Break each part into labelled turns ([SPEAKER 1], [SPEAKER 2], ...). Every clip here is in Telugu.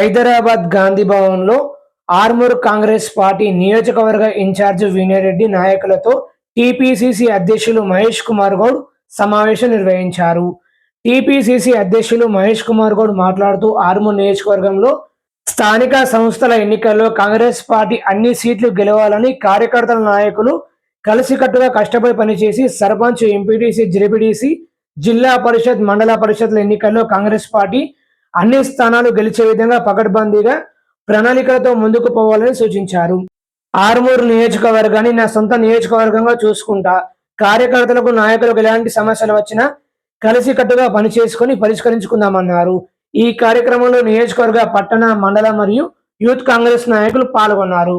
[SPEAKER 1] హైదరాబాద్ గాంధీ భవన్లో ఆర్మూర్ కాంగ్రెస్ పార్టీ నియోజకవర్గ ఇన్ఛార్జ్ వినయరెడ్డి నాయకులతో టీపీసీసీ అధ్యక్షులు మహేష్ కుమార్ గౌడ్ సమావేశం నిర్వహించారు. టీపీసీసీ అధ్యక్షులు మహేష్ కుమార్ గౌడ్ మాట్లాడుతూ ఆర్మూర్ నియోజకవర్గంలో స్థానిక సంస్థల ఎన్నికల్లో కాంగ్రెస్ పార్టీ అన్ని సీట్లు గెలవాలని కార్యకర్తల నాయకులు కలిసికట్టుగా కష్టపడి పనిచేసి సర్పంచ్ ఎంపీటీసీ జెడ్పీటీసీ జిల్లా పరిషత్ మండల పరిషత్ల ఎన్నికల్లో కాంగ్రెస్ పార్టీ అన్ని స్థానాలు గెలిచే విధంగా పకడ్బందీగా ప్రణాళికలతో ముందుకు పోవాలని సూచించారు. ఆరుమూరు నియోజకవర్గాన్ని నా సొంత నియోజకవర్గంగా చూసుకుంటా కార్యకర్తలకు నాయకులకు ఎలాంటి సమస్యలు వచ్చినా కలిసికట్టుగా పనిచేసుకుని పరిష్కరించుకుందామన్నారు. ఈ కార్యక్రమంలో నియోజకవర్గ పట్టణ మండల మరియు యూత్ కాంగ్రెస్ నాయకులు పాల్గొన్నారు.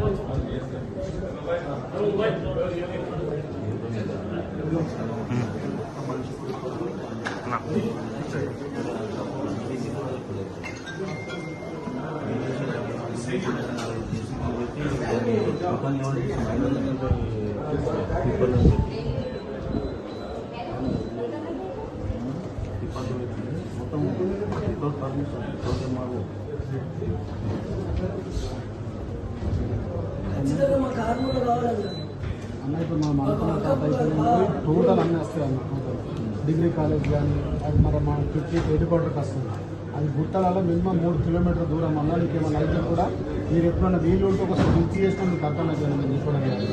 [SPEAKER 2] ఒక్కొక్కరు ఒక్కొక్కరు డిస్కస్ అన్న ఇప్పుడు మనం అనుకున్న టోటల్ అన్నీ వస్తాయి అన్న టోటల్ డిగ్రీ కాలేజ్ కానీ అది మరి మన ఫిఫ్టీ హెడ్ క్వార్టర్కి వస్తుంది. అది గుట్టలలో మినిమం మూడు కిలోమీటర్ దూరం అన్నా మీకు ఏమైనా అయితే కూడా మీరు ఎప్పుడైనా వీలు ఉంటే ఒకసారి బుక్ చేసుకుని మీకు నేను చెప్పడం లేదు.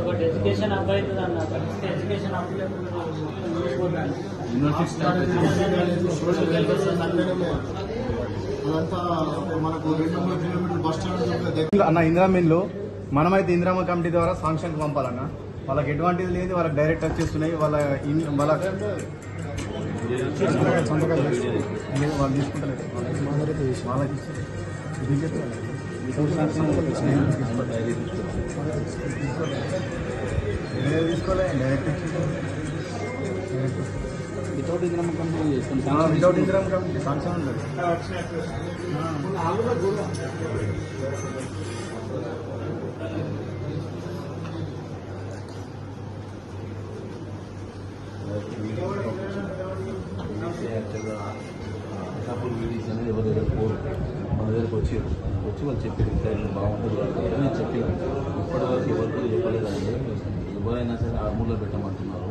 [SPEAKER 3] ఒకటి ఎడ్యుకేషన్ అన్న పరిస్థితి. ఎడ్యుకేషన్
[SPEAKER 4] అన్న ఇందిరామీన్లు మనమైతే ఇందిరామ కమిటీ ద్వారా సాంక్షన్కి పంపాలన్న. వాళ్ళకి ఎటువంటిది లేదు వాళ్ళకి డైరెక్ట్ వచ్చేస్తున్నాయి వాళ్ళ ఇన్- వాళ్ళ సంతకాలు తీసుకుంటలేదు వాళ్ళకి. బీజేపీ వాళ్ళకి. లేదు, డైరెక్ట్
[SPEAKER 5] వితౌట్ ఇంద్రమ్మ కంపెనీ చేస్తాం
[SPEAKER 4] వితౌట్ ఇందిరామ కంపెనీ సాంక్షన్ ఉండదు
[SPEAKER 5] యాక్చువల్గా వీడియోస్ అనేది ఎవరి దగ్గర పోరు మన దగ్గరకు వచ్చి వచ్చి వాళ్ళు చెప్పారు ఇంకా బాగుంటుంది నేను చెప్పి ఇప్పటివరకు ఎవరికి చెప్పలేదు ఎవరైనా సరే ఆర్మూర్లో పెట్టమంటున్నారు.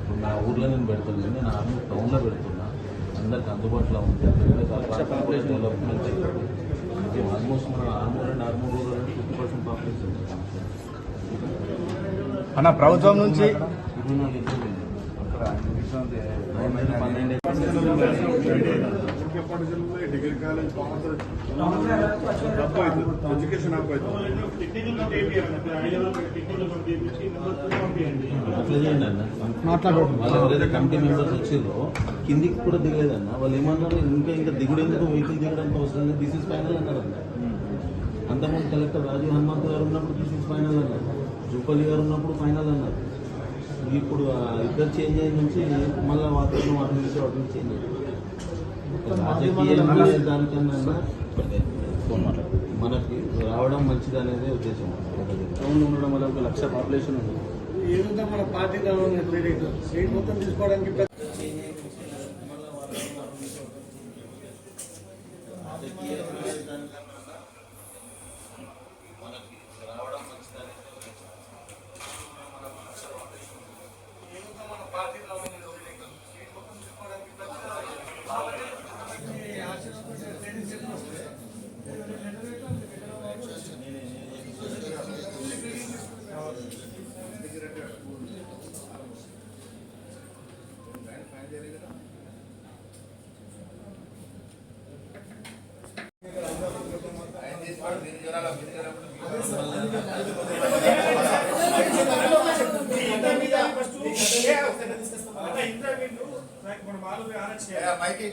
[SPEAKER 5] ఇప్పుడు నా ఊర్లో నేను పెడతాను నేను ఆర్మూర్ టౌన్లో పెడుతున్నా. అందరికి అందుబాటులో ఉంది పాపులేషన్ డెవలప్మెంట్ ఆల్మోస్ట్ మన Armoor and Armoor rural fifty percent population
[SPEAKER 4] అన్న ప్రభుత్వం నుంచి
[SPEAKER 5] ఇరవై నాలుగు ఎకరాలు ఉంది. పన్నెండు పన్నెండు కమిటీ మెంబర్స్ వచ్చిందో కిందికి కూడా దిగలేదన్న. వాళ్ళు ఏమన్నారు? ఇంకా ఇంకా దిగుడేందుకు వెహికల్ దిగడానికి అవసరం లేదు దిస్ ఇస్ ఫైనల్ అన్నారన్న అంతకుముందు కలెక్టర్ రాజీవ్ హనుమంత్ గారు ఉన్నప్పుడు దిస్ ఇస్ ఫైనల్ అన్నారు. జూపల్లి గారు ఉన్నప్పుడు ఫైనల్ అన్నారు. ఇప్పుడు ఇద్దరు చేంజ్ అయిన నుంచి మళ్ళీ వాతావరణం వాటి నుంచి వాటి నుంచి చేంజ్ అయ్యింది రాజకీయంగా దానికన్నా మనకి రావడం మంచిది అనేది ఉద్దేశం టౌన్ ఉండడం వల్ల ఒక లక్ష పాపులేషన్ ఉంది.
[SPEAKER 2] ఏదంతా మన పార్టీ సీట్ మొత్తం తీసుకోవడానికి ఇంటర్వ్యూలు మనం ఆలోచన చేయాలి.